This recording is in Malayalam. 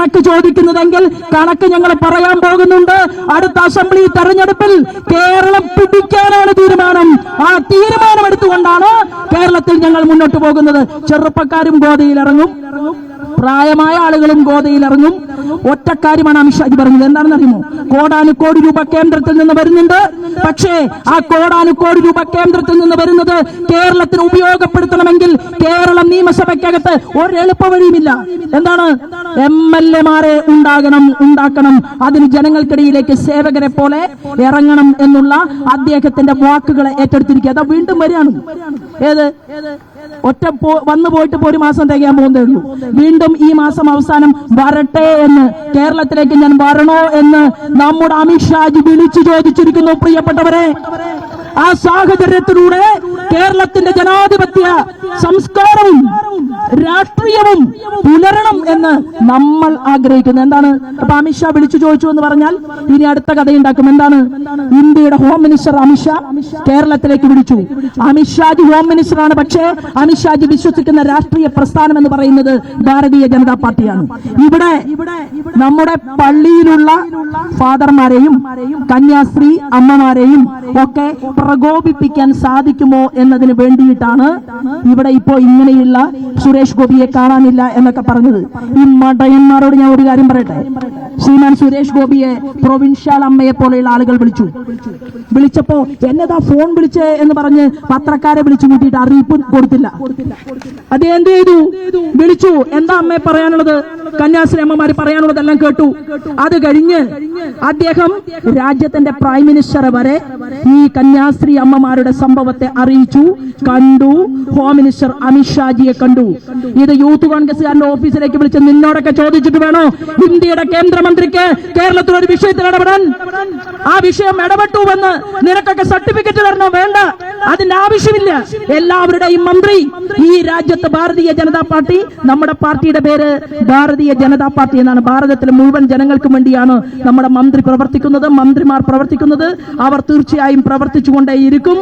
കണക്ക് ചോദിക്കുന്നതെങ്കിൽ കണക്ക് ഞങ്ങൾ പറയാൻ പോകുന്നുണ്ട്. അടുത്ത അസംബ്ലി തെരഞ്ഞെടുപ്പിൽ കേരളം പിടിക്കാനാണ് തീരുമാനം. ആ തീരുമാനം എടുത്തുകൊണ്ടാണ് കേരളത്തിൽ ഞങ്ങൾ മുന്നോട്ട് പോകുന്നത്. ചെറുപ്പക്കാരും ഗോതയിൽ ഇറങ്ങും. പ്രായമായ ആളുകളും ഗോതയിൽ ഇറങ്ങും. ഒറ്റക്കാര്യമാണ് അമിത്ഷാജി പറഞ്ഞത് എന്താണെന്ന് അറിയുമോ? കോടാനുകോടി രൂപ കേന്ദ്രത്തിൽ നിന്ന് വരുന്നുണ്ട്. പക്ഷേ ആ കോടാനുകോടി രൂപ കേന്ദ്രത്തിൽ നിന്ന് വരുന്നത് കേരളത്തിന് ഉപയോഗപ്പെടുത്തണമെങ്കിൽ കേരളം നിയമസഭയ്ക്കകത്ത് ഒരു എളുപ്പ വഴിയുമില്ല. എന്താണ്? എം എൽ എമാരെ ഉണ്ടാകണം ഉണ്ടാക്കണം. അതിന് ജനങ്ങൾക്കിടയിലേക്ക് സേവകരെ പോലെ ഇറങ്ങണം എന്നുള്ള അദ്ദേഹത്തിന്റെ വാക്കുകളെ ഏറ്റെടുത്തിരിക്കുക. അതാ വീണ്ടും വരികയാണ്. ഏത്? ഒറ്റ വന്നു പോയിട്ട് ഇപ്പോൾ ഒരു മാസം തികയാൻ പോകുന്നേ ഉള്ളൂ. വീണ്ടും ഈ മാസം അവസാനം വരട്ടെ എന്ന് കേരളത്തിലേക്ക് ഞാൻ വരണോ എന്ന് നമ്മുടെ അമിത്ഷാജി വിളിച്ചു ചോദിച്ചിരിക്കുന്നു പ്രിയപ്പെട്ടവരെ. ആ സാഹചര്യത്തിലൂടെ കേരളത്തിന്റെ ജനാധിപത്യ സംസ്കാരവും രാഷ്ട്രീയവും പുലരണം എന്ന് നമ്മൾ ആഗ്രഹിക്കുന്നു. എന്താണ്? അപ്പൊ അമിത്ഷാ വിളിച്ചു ചോദിച്ചു എന്ന് പറഞ്ഞാൽ ഇനി അടുത്ത കഥയുണ്ടാക്കും. എന്താണ്? ഇന്ത്യയുടെ ഹോം മിനിസ്റ്റർ അമിത്ഷാ കേരളത്തിലേക്ക് വിളിച്ചു. അമിത്ഷാജി ഹോം മിനിസ്റ്റർ ആണ്. പക്ഷേ അമിത്ഷാജി വിശ്വസിക്കുന്ന രാഷ്ട്രീയ പ്രസ്ഥാനം എന്ന് പറയുന്നത് ഭാരതീയ ജനതാ പാർട്ടിയാണ്. ഇവിടെ നമ്മുടെ പള്ളിയിലുള്ള ഫാദർമാരെയും കന്യാസ്ത്രീ അമ്മമാരെയും ഒക്കെ പ്രകോപിപ്പിക്കാൻ സാധിക്കുമോ എന്നതിന് വേണ്ടിയിട്ടാണ് ഇവിടെ ഇപ്പോ ഇങ്ങനെയുള്ള സുരേഷ് ഗോപിയെ കാണാനില്ല എന്നൊക്കെ പറഞ്ഞത്. ഈ മടയന്മാരോട് ഞാൻ ഒരു കാര്യം പറയട്ടെ? ശ്രീമാൻ സുരേഷ് ഗോപിയെ പ്രൊവിൻഷ്യൽ അമ്മയെ പോലെയുള്ള ആളുകൾ വിളിച്ചു. വിളിച്ചപ്പോ എന്നതാ ഫോൺ വിളിച്ചേ എന്ന് പറഞ്ഞ് പത്രക്കാരെ വിളിച്ചു കൂട്ടിയിട്ട് അറിയിപ്പ് കൊടുത്തില്ല. അത് എന്ത് ചെയ്തു? വിളിച്ചു. എന്താ അമ്മയെ പറയാനുള്ളത്? കന്യാശ്രീ അമ്മമാര് പറയാനുള്ളതെല്ലാം കേട്ടു. അത് കഴിഞ്ഞ് അദ്ദേഹം രാജ്യത്തിന്റെ പ്രൈം മിനിസ്റ്റർ വരെ ഈ കന്യാസ്ത്രീ അമ്മമാരുടെ സംഭവത്തെ അറിയിച്ചു കണ്ടു. ഹോം മിനിസ്റ്റർ അമിത്ഷാജിയെ കണ്ടു. ഇത് യൂത്ത് കോൺഗ്രസ്സുകാരന്റെ ഓഫീസിലേക്ക് വിളിച്ച് നിന്നോടൊക്കെ ചോദിച്ചിട്ട് വേണോ? ഇന്ത്യയുടെ കേന്ദ്രമന്ത്രിക്ക് കേരളത്തിൽ ഒരു വിഷയത്തിൽ ഇടപെടാൻ? ആ വിഷയം ഇടപെട്ടു എന്ന് നിനക്കൊക്കെ സർട്ടിഫിക്കറ്റ് തരണോ വേണ്ട. അതിന്റെ ആവശ്യമില്ല. എല്ലാവരുടെയും മന്ത്രി ഈ രാജ്യത്ത് ഭാരതീയ ജനതാ പാർട്ടി നമ്മുടെ പാർട്ടിയുടെ പേര് ഭാരതീയ ജനതാ പാർട്ടി എന്നാണ്. ഭാരതത്തിലെ മുഴുവൻ ജനങ്ങൾക്കും വേണ്ടിയാണ് നമ്മുടെ മന്ത്രി പ്രവർത്തിക്കുന്നത് മന്ത്രിമാർ പ്രവർത്തിക്കുന്നത്. അവർ തീർച്ചയായും പ്രവർത്തിച്ചുകൊണ്ടേയിരിക്കും.